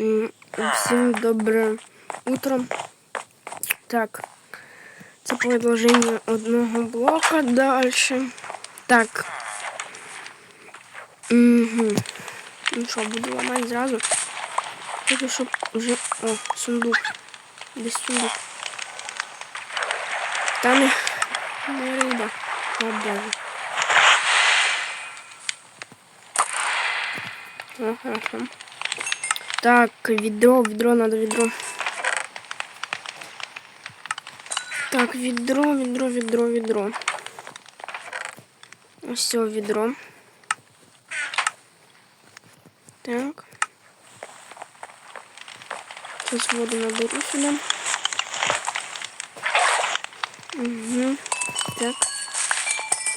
М, Всім добре утро. Так. Це продовження одного блока далі. Так. Угу. Ну що, буду ламати зразу. Хочу, щоб вже... О, сундук. Десь сундук. Там не, риба. О, боже. О, хорошо. Так, відро, відро, надо відро. Так, відро, відро, відро, відро. Ось все, відро. Так. Сейчас воду наберу сюда. Угу. Так.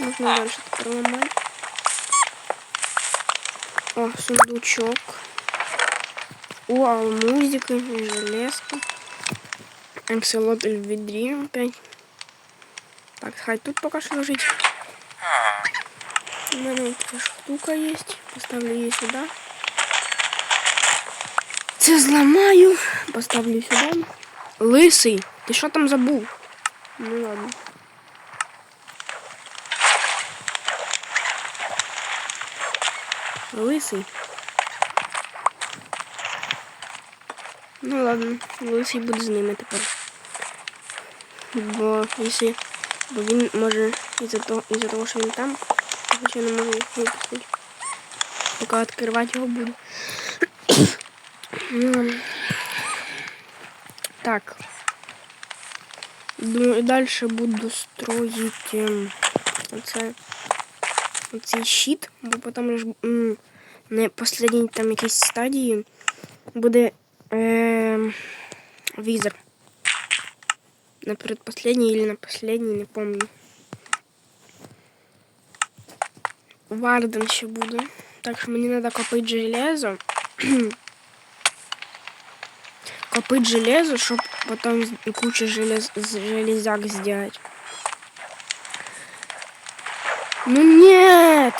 Можно дальше тепер ламати. О, сундучок. О, алмузики, железка. Акселотль в відрі опять. Так, хай тут поки що лежить. У мене така штука є. Поставлю її сюди. Це зламаю. Поставлю сюди. Лисий, ти що там забув? Ну ладно. Лисий. Ну ладно, лисий буде з ними тепер. Бо якщо бо він може із-за того, із того, що він там, я ще не можу їх випустити. Поки відкривати його буду. Ну, ладно. так. Ну і далі буду строїти ем, оце, оцей щит, бо потім ж м, на останній там якійсь стадії буде Эм, визор. На предпоследней или на последней, не помню. Варден ще буду. Так що мені треба копити железо. копити железо, щоб потім кучу желез, железяк сделать. Ну нет!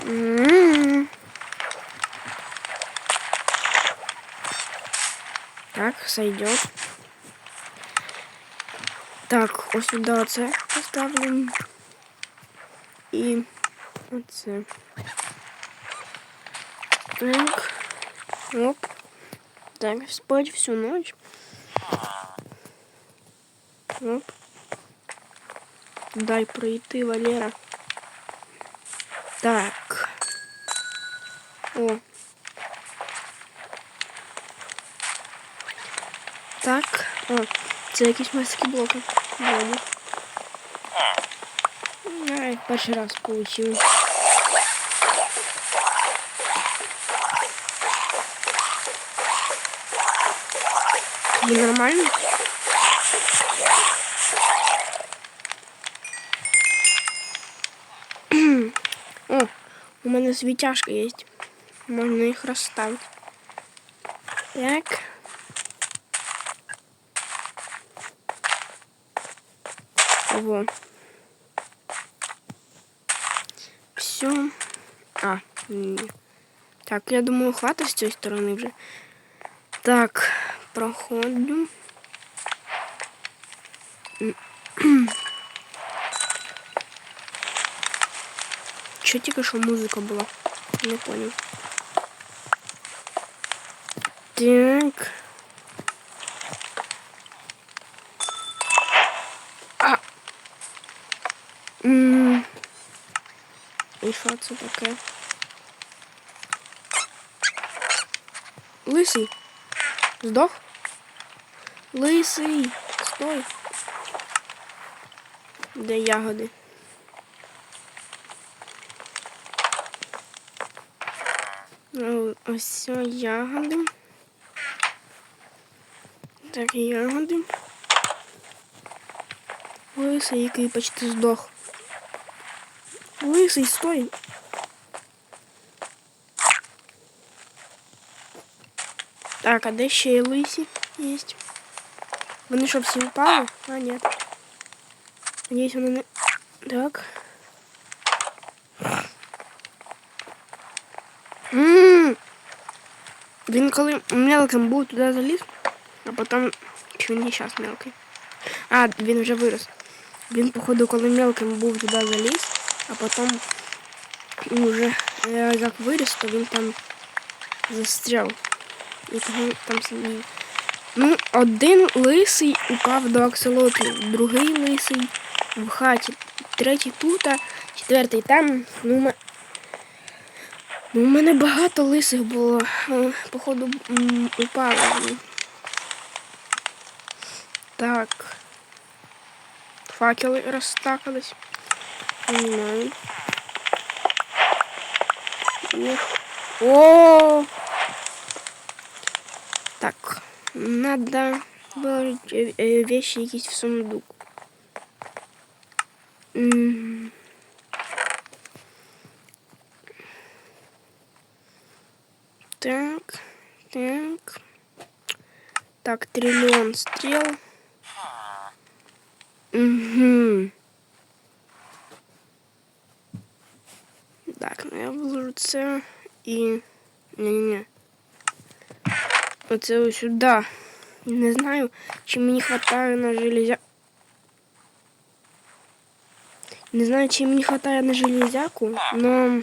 М-м-м. Так, сойдет. Так, ось сюди оце поставлю. І оце. Так. Оп. Так, спать всю ночь. Оп. Дай пройти, Валера. Так. О, Так. О, це якісь морські блоки. Вроді. Ай, перший раз получив. Тобі нормально? О, у мене світяшка є. Можна їх розставити. Так. Во. Все. А, ні. Так, я думаю, хватить з цієї сторони вже. Так, проходжу. Що тільки що музика була? Не понял. Так. Що це таке? Лисий. Здох? Лисий. Стой. Де ягоди? Ось все ягоди. Так, ягоди. Лисий, який почти здох. Лисий, стой. Так, а де ще й лисі є? Вони що, всі упали? А, ні. Надіюсь, вони не... Так. Ммм. Він коли мелким був туди заліз, а потім. Чи він не зараз мелкий? А, він вже вирос. Він, походу, коли мелким був туди заліз, А потім він вже е, як виріс, то він там застряв. І там сидів. Ну, один лисий упав до акселотлу, другий лисий в хаті, третій тут, а четвертий там. Ну, ме- ну, у мене багато лисих було. Походу упали. Так. Факели розстакались. Не знаю. Ох. О! Так. Надо выложить э, э, вещи якісь в сундук. Так, так. Так, триллион стрел. Угу. Так, ну я вложу це і. Ні-ні-ні. Оце ось сюди. Не знаю, чи мені хватає на железя. Не знаю, чи мені хватає на железяку, но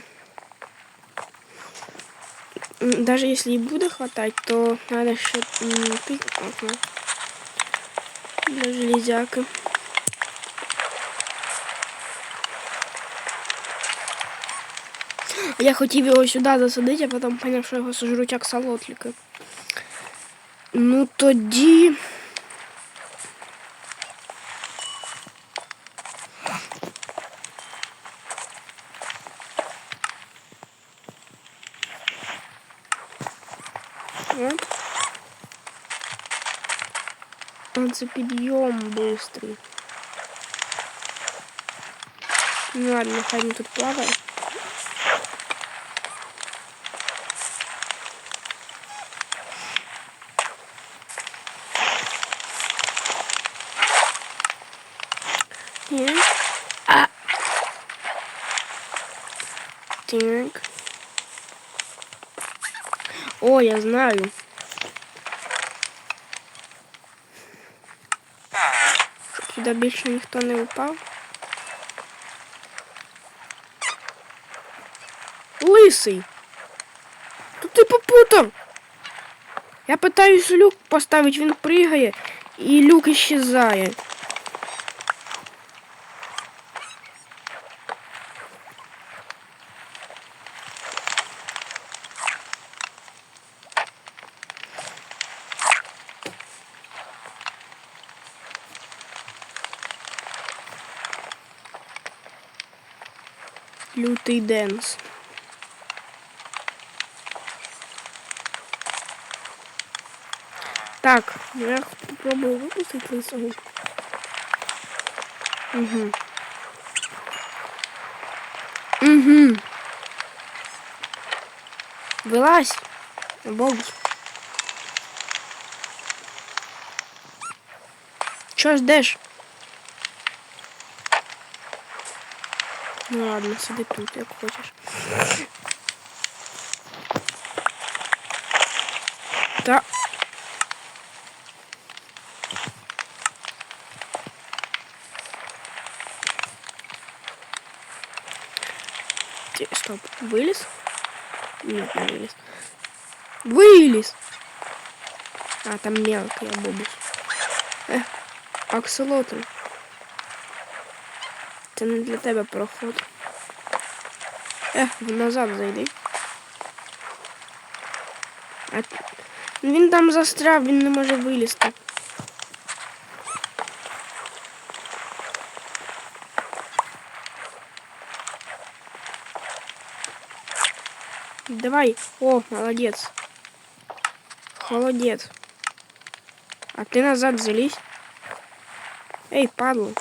м, даже если и буде хватать, то надо ще м, пить окна для железяки. Я хотів його сюди засадити, а потім поняв, що його сожруть як солотліки. Ну тоді. От. Он це підйом быстрый. Ну ладно, нехай він тут плаває. О, я знаю. Щоб сюди більше ніхто не упав. Лисий. Тут ти попутав. Я питаюсь люк поставити, він пригає і люк исчезає. Лютий денс. Так, я попробую выпустить лысого. Угу. Угу. Вылазь. Богус. Чё ждешь? Ну ладно, сиди тут, як хочеш. Та. Ти- Стоп, вылез? Нет, не вылез. Вылез! А, там мелкий бобус. Е, акселотл. Це не для тебе проход. Е, назад зайди. А... Він там застряв, він не може вилізти. Давай. О, молодец. Холодец. А ты назад залезь. Эй, падла.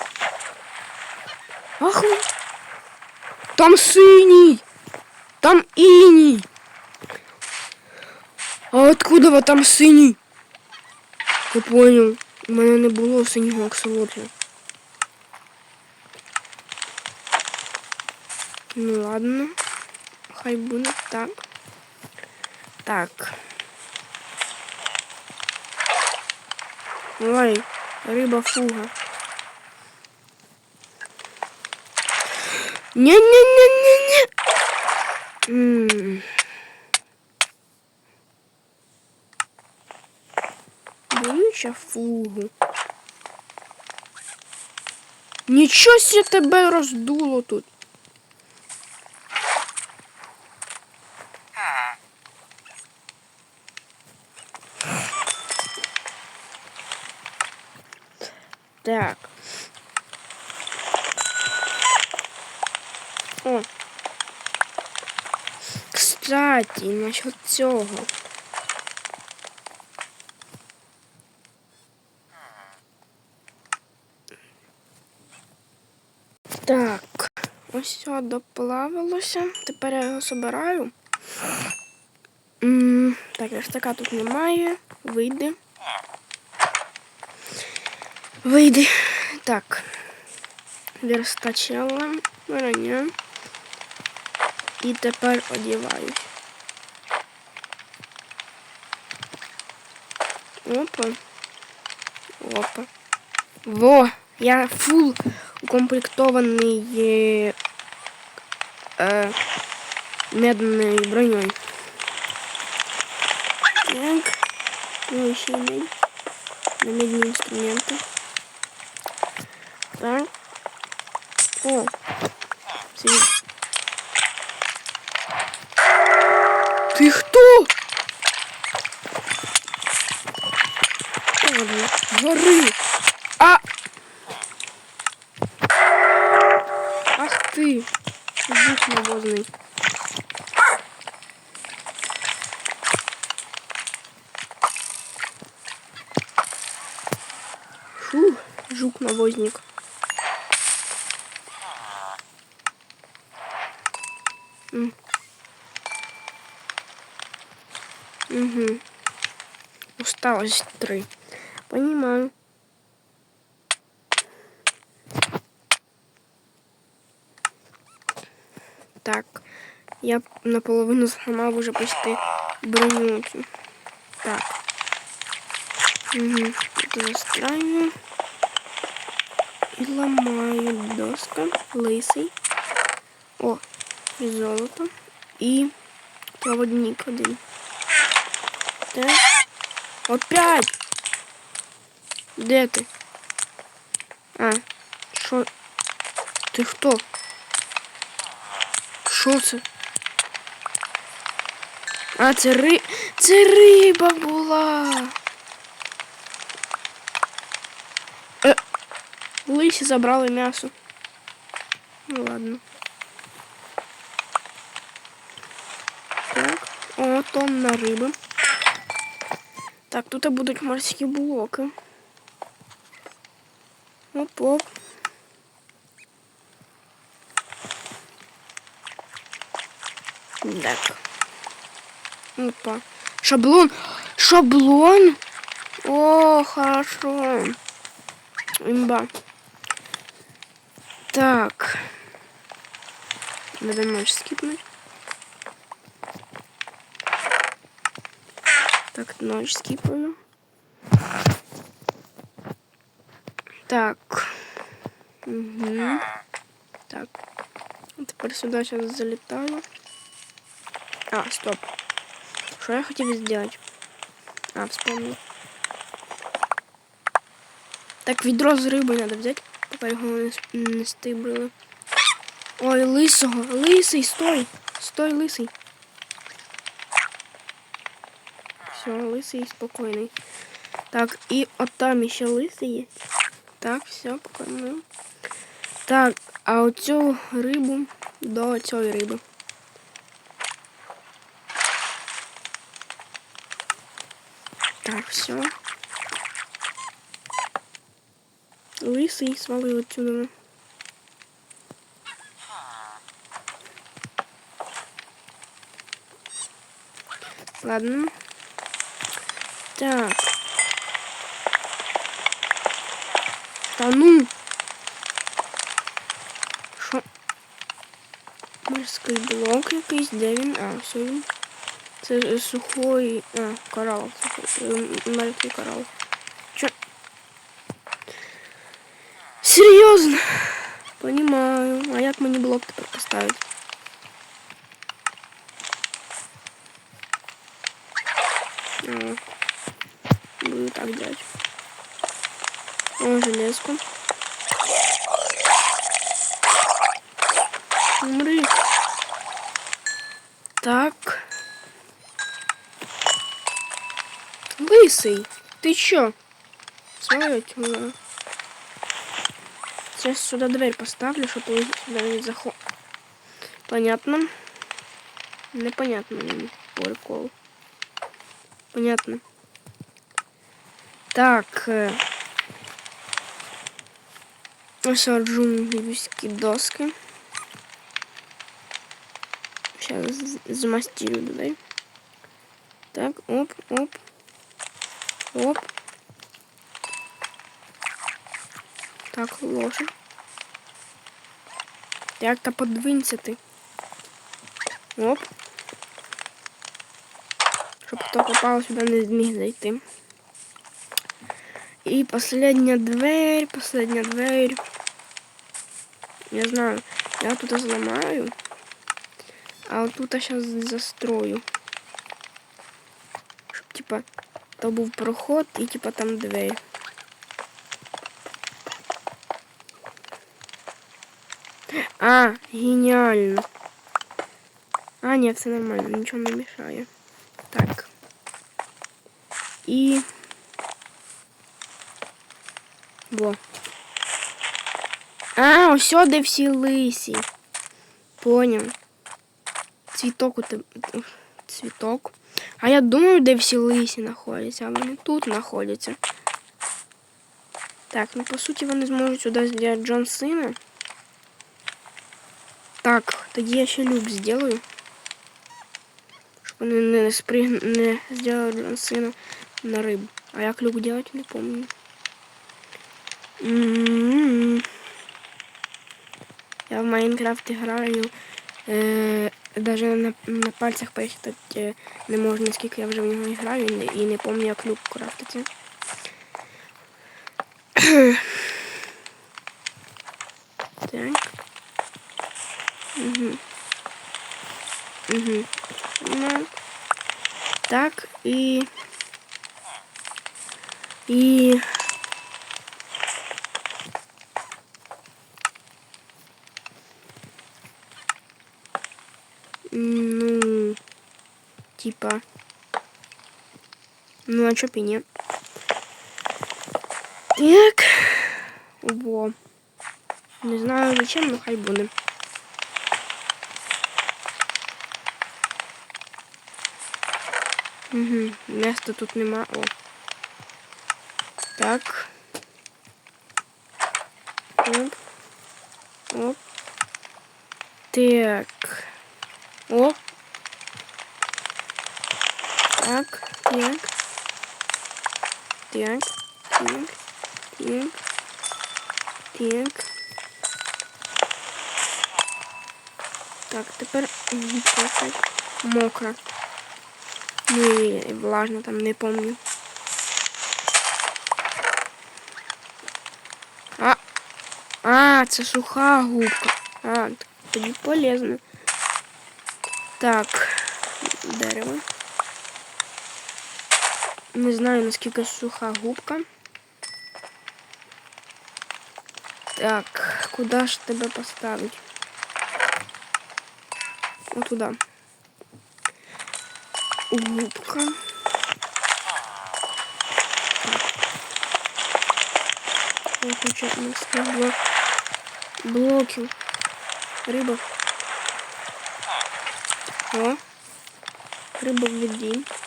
Ахуй. Там синий. Там иний. А откуда ви там синий? Я понял. У меня не было синего аксолотля. Ну ладно. Хай буде так. Так. Ой, рыба фуга. Не-не-не-не-не. М. Боюся фугу. Нічого себе тебе роздуло тут. Так. О. Кстати, насчет цього. Так, ось все доплавилося. Тепер я його собираю. М, Так, верстака тут немає. Вийди. Вийди. Так. Верстачела. Раня. І тепер одіваюсь. Опа. Опа. Во! Я фул укомплектований е, е, медною броней. Так. Ну, ще медь. На медні інструменти. Так. Ладно, гори. А! Ах ты! Жук навозный. Фу, жук навозник. М. Угу. Усталость три. Понимаю. Так, я наполовину зламав уже почти броню. цю. Так. Угу. Тут застраю. І ламаю доска, лисий. О, і золото. І проводник один. Так. Опять! Де ти? А, що? Ти хто? Що? А, це ри... Це риба була. Е, лисі забрали м'ясо. Ну ладно. Так, о, тонна риби. Так, тут будуть морські блоки. Оп-оп. Так. Опа. Шаблон. Шаблон. О, хорошо. Имба. Так. Надо ночь скипнуть. Так, ночь скипаю. Так. Угу. Так. Тепер сюди сейчас залетаю. А, стоп. Что я хотел сделать? А, вспомнил. Так, ведро з рибою надо взять, поки його не стибрили. Ой, лисого, лисий, стой! Стой, лисий. Все, лисий спокійний. Так, і от там ще лисий є. Так, все, покормив. Так, а оцю рибу до цієї риби. Так, все. Лисий свалив отсюда. Ладно. Так. якийсь, де він? А, все він. Це сухой. А, корал. Мертвий корал. Чо? Серйозно? Понимаю. А як мені блок тепер поставити? А, Буду так делать. О, железку. Умри. Так. Лысый, ты чё? Смотрите, ну. Сейчас сюда дверь поставлю, чтобы сюда не заход. Понятно? Непонятно мне прикол. Понятно. Так. Э... Саджу львівські доски. Сейчас замастилю дай. Так, оп, оп. Оп. Так, лошадь. Як-то подвинься ты. Оп. Щоб хто попав сюди не зміг зайти. І последня дверь, последня дверь. Я знаю, я тут зламаю. А вот тут я сейчас застрою. Щоб, типа, то був проход і типа там дверь. А, геніально. А, ні, все нормально, нічого не мішає. Так. І... Во. А, ось де всі лисі. Поняв. Цвіток у тебе. Цвіток. А я думаю, де всі лисі знаходяться, а вони тут знаходяться. Так, ну по суті вони зможуть сюди зробити Джон Сина. Так, тоді я ще люк зроблю. Щоб вони не сприг... не зробили Джон Сина на рибу. А як люк делать, не помню. М -м -м. Я в Майнкрафт граю. Е, даже на, на пальцях посчитати е, не можу, наскільки я вже в нього граю і не пам'ятаю, як люк крафтиться. так. Угу. Угу. Ну. Так, і... І... Бы нет? Так. Во. Не знаю зачем, но хай буде. Угу, места тут нема. О. Так. Оп. Оп. Так. О. Так, так. Так, так, так. Так. Так, тепер мокро. Ну і влажно там, не помню. А, а, це суха губка. А, тоді полезно. Так, дерево. Не знаю, наскільки суха губка. Так, куди ж тебе поставити? О, туди. Губка. Хочу блок. блоків. Риба. О, рыба в воде.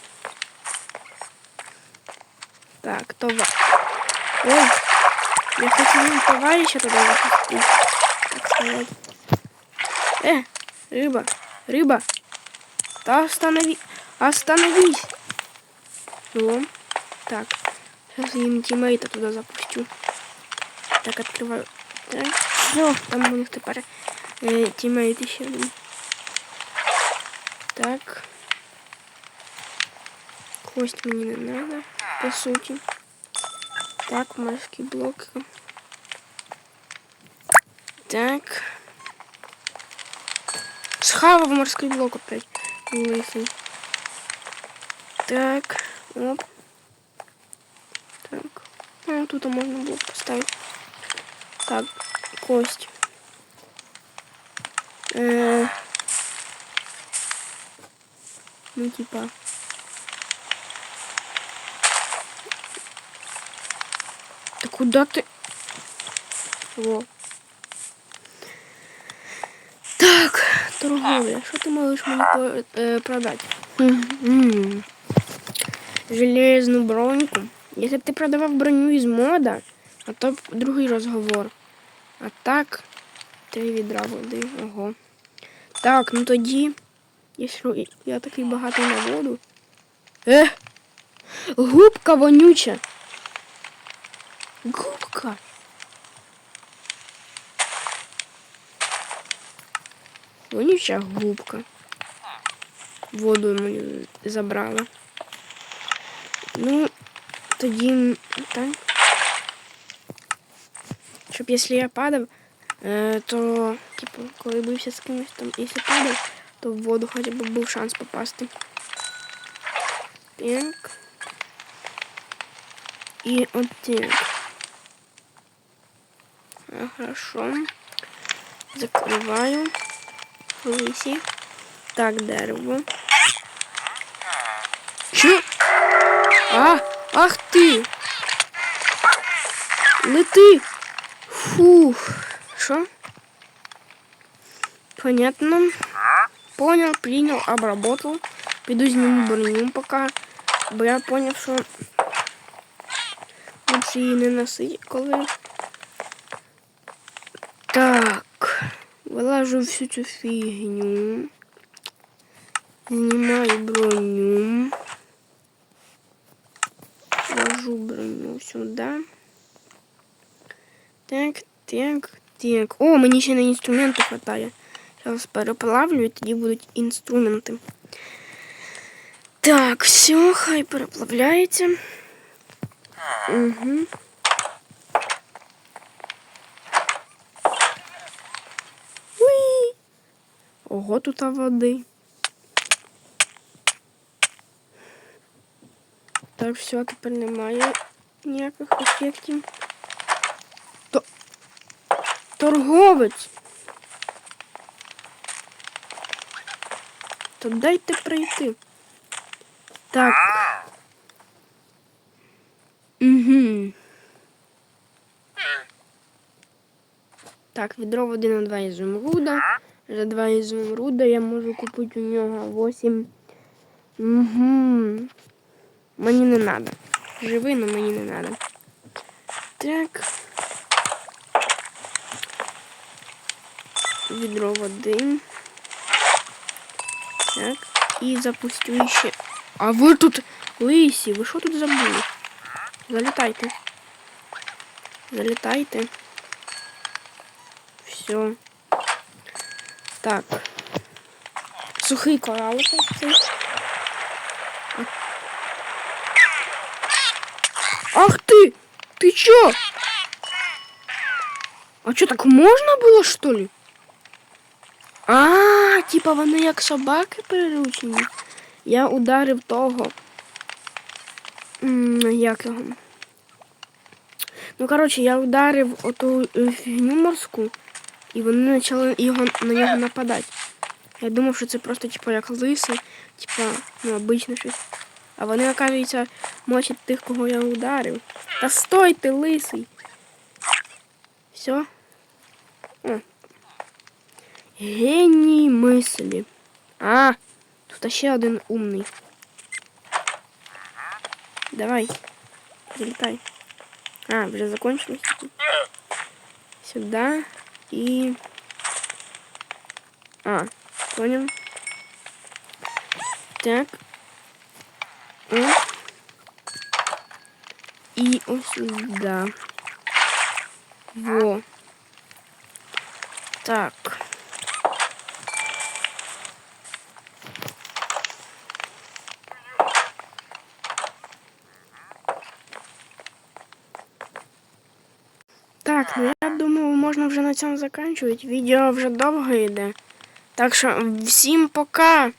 Так, товар. Ой, я хочу товарища туда запустить. Э, рыба, рыба. Да останови, остановись. О, так. Сейчас я им тиммейта туда запущу. Так, открываю. Так. Все, там у них теперь э, тиммейт еще один. Так. Кость мне не надо, по сути. Так, морские блоки. Так. Схавав морський блок опять. Лисий. Так. Оп. Так. Ну, тут можно было поставить. Так, кость. Э ну, типа. Куда ты? Во. Так, торговля. Що ти можеш мені е, продати? М-м. Железну броньку. Якщо б ти продавав броню із мода, а то б другий розговор. А так, три відра води. Ого. Так, ну тоді, якщо я такий багатий на воду. Е! Губка вонюча. Вонюча губка. Воду мою забрала. Ну, тоді так. Щоб якщо я падав, е, то, типу, коли бився з кимось там, якщо падав, то в воду хоча б був шанс попасти. Так. І так. А, Хорошо. Закриваю Лисі. Так, дерево. Чо? А, ах ти! Лети! Фух. Що? Понятно. Понял, принял, обработал. Піду зніму броню пока. Бо я понял, що лучше її не носить, коли. Вилажу всю цю фігню. Знімаю броню. Ложу броню сюди. Так, так, так. О, мені ще на інструменти хватає. Зараз переплавлю і тоді будуть інструменти. Так, все, хай переплавляється. Угу. Ого, тут води. Так, все, тепер немає ніяких ефектів. То... Торговець. То дайте прийти. Так. Угу. Так, відро води на два ізумруда. За два ізумруда я можу купити у нього 8. Угу. Мені не треба. Живи, но мені не треба. Так. Відро води. Так. І запустю ще. А ви тут лисі, ви що тут забули? Залітайте. Залітайте. Все. Так. Сухий коралик. цей. Ах ты! Ты чё? А что, так можно было, что ли? А, типа вони як собаки приручені. Я ударив того. М, Як його? Ну, коротше, я ударив оту е, фігню морську, і вони почали його, на нього нападати. Я думав, що це просто, типа, як лиси, типа, ну, обичне щось. А вони, оказується, мочать тих, кого я ударив. Та стой ти, лисий. Все. О. Геній мислі. А, тут ще один умний. Давай. Прилетай. А, вже закончилось. Сюда и... А, понял. Так. О. И вот сюда. Во. Так ну я думаю, можна вже на цьому закінчувати. Відео вже довго йде. Так що всім пока!